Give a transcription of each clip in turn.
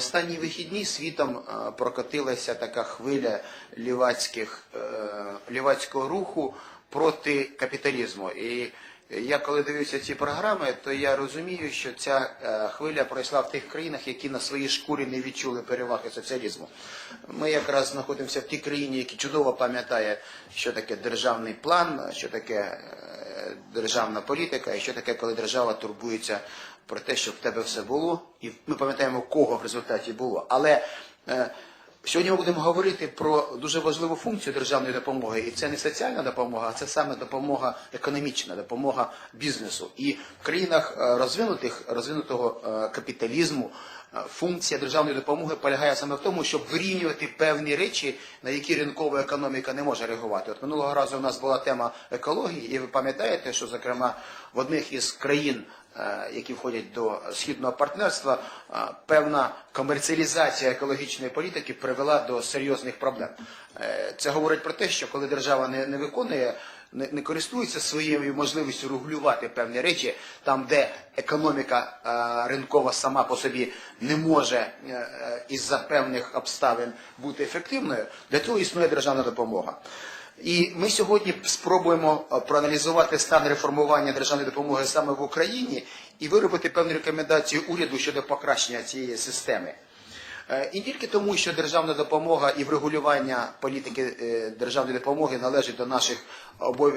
останні вихідні світом е, прокотилася така хвиля лівацьких, е, лівацького руху проти капіталізму. І я коли дивився ці програми, то я розумію, що ця е, хвиля пройшла в тих країнах, які на своїй шкурі не відчули переваги соціалізму. Ми якраз знаходимося в тій країні, які чудово пам'ятає, що таке державний план, що таке державна політика, і що таке, коли держава турбується про те, щоб в тебе все було, і ми пам'ятаємо, кого в результаті було. Але е, Сьогодні ми будемо говорити про дуже важливу функцію державної допомоги, і це не соціальна допомога, а це саме допомога економічна, допомога бізнесу. І в країнах е, розвинутих розвинутого е, капіталізму функція державної допомоги полягає саме в тому, щоб вирівнювати певні речі, на які ринкова економіка не може реагувати. От минулого разу у нас була тема екології, і ви пам'ятаєте, що зокрема в одних із країн е, які входять до східного партнерства, е, певна комерціалізація екологічної політики привела до серйозних проблем. Е, Це говорить про те, що коли держава не виконує, не, не користується своєю можливістю регулювати певні речі, там, де економіка е, ринкова сама по собі не може е, е, із-за певних обставин бути ефективною, для цього існує державна допомога. І ми сьогодні спробуємо е, проаналізувати стан реформування державної допомоги саме в Україні і виробити певні рекомендації уряду щодо покращення цієї системи. Е, І тільки тому, що державна допомога і врегулювання політики е, державної допомоги належить до наших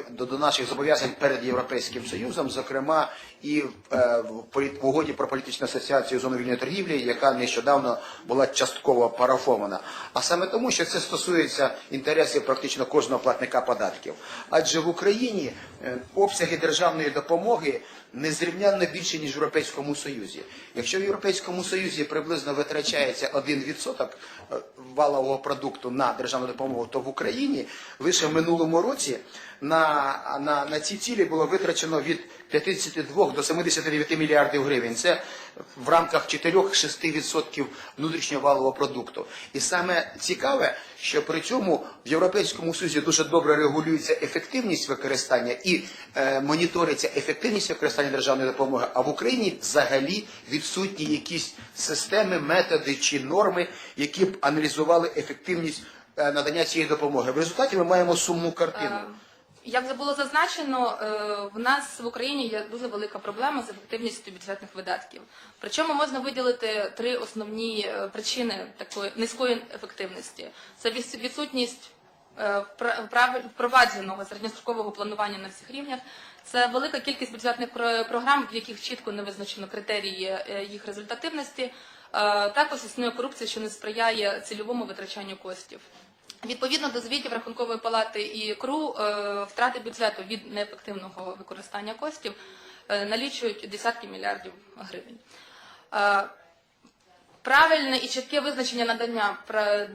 до, наших зобов'язань перед Європейським Союзом, зокрема і е, в політ- угоді про політичну асоціацію зони вільної торгівлі, яка нещодавно була частково парафована. А саме тому, що це стосується інтересів практично кожного платника податків. Адже в Україні е, обсяги державної допомоги незрівнянно більше, ніж в Європейському Союзі. Якщо в Європейському Союзі приблизно витрачається 1% е, валового продукту на державну допомогу, то в Україні лише в минулому році на, на, на ці цілі було витрачено від 52 до 79 мільярдів гривень. Це в рамках 4-6% внутрішнього валового продукту. І саме цікаве, що при цьому в Європейському Союзі дуже добре регулюється ефективність використання і е, моніториться ефективність використання державної допомоги, а в Україні взагалі відсутні якісь системи, методи чи норми, які б аналізували ефективність е, надання цієї допомоги. В результаті ми маємо сумну картину. Як вже було зазначено, е, в нас в Україні є дуже велика проблема з ефективністю бюджетних видатків. Причому можна виділити три основні е, причини такої низької ефективності: це відсутність е, впровадженого середньострокового планування на всіх рівнях. Це велика кількість бюджетних програм, в яких чітко не визначено критерії їх результативності. Також існує корупція, що не сприяє цільовому витрачанню коштів. Відповідно до звітів Рахункової палати і КРУ, е, втрати бюджету від неефективного використання коштів е, налічують десятки мільярдів гривень. Е, Правильне і чітке визначення надання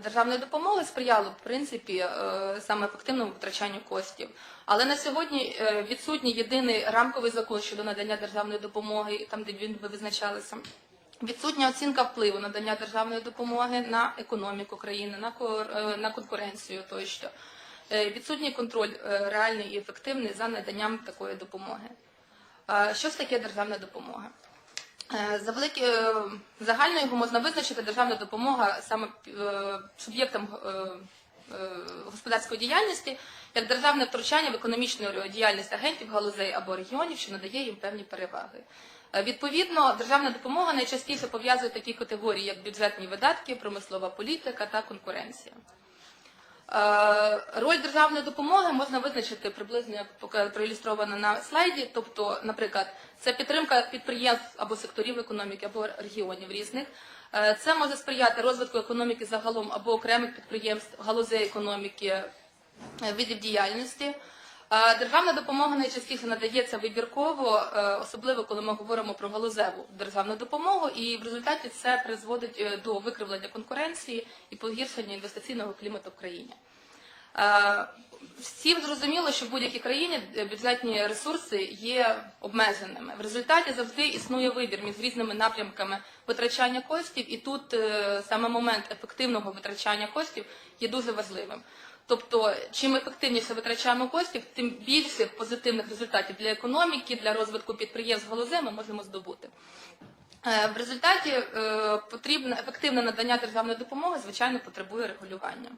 державної допомоги сприяло в принципі саме ефективному витрачанню коштів. Але на сьогодні відсутній єдиний рамковий закон щодо надання державної допомоги, там де він би визначалися. Відсутня оцінка впливу надання державної допомоги на економіку країни, на, е, конкуренцію тощо. Е, Відсутній контроль е, реальний і ефективний за наданням такої допомоги. Що ж таке державна допомога? За великі загально його можна визначити державна допомога саме суб'єктам господарської діяльності як державне втручання в економічну діяльність агентів галузей або регіонів, що надає їм певні переваги. Е, Відповідно, державна допомога найчастіше пов'язує такі категорії, як бюджетні видатки, промислова політика та конкуренція. Е, Роль державної допомоги можна визначити приблизно як проілюстровано на слайді. Тобто, наприклад, це підтримка підприємств або секторів економіки, або регіонів різних. Е, Це може сприяти розвитку економіки загалом або окремих підприємств, галузей економіки, видів діяльності. Державна допомога найчастіше надається вибірково, е, особливо коли ми говоримо про галузеву державну допомогу, і в результаті це призводить е, до викривлення конкуренції і погіршення інвестиційного клімату в країні. Е, Всім зрозуміло, що в будь-якій країні бюджетні ресурси є обмеженими. В результаті завжди існує вибір між різними напрямками витрачання коштів, і тут саме момент ефективного витрачання коштів є дуже важливим. Тобто, чим ефективніше витрачаємо коштів, тим більше позитивних результатів для економіки, для розвитку підприємств галузей ми можемо здобути. Е, В результаті е, потрібне ефективне надання державної допомоги, звичайно, потребує регулювання.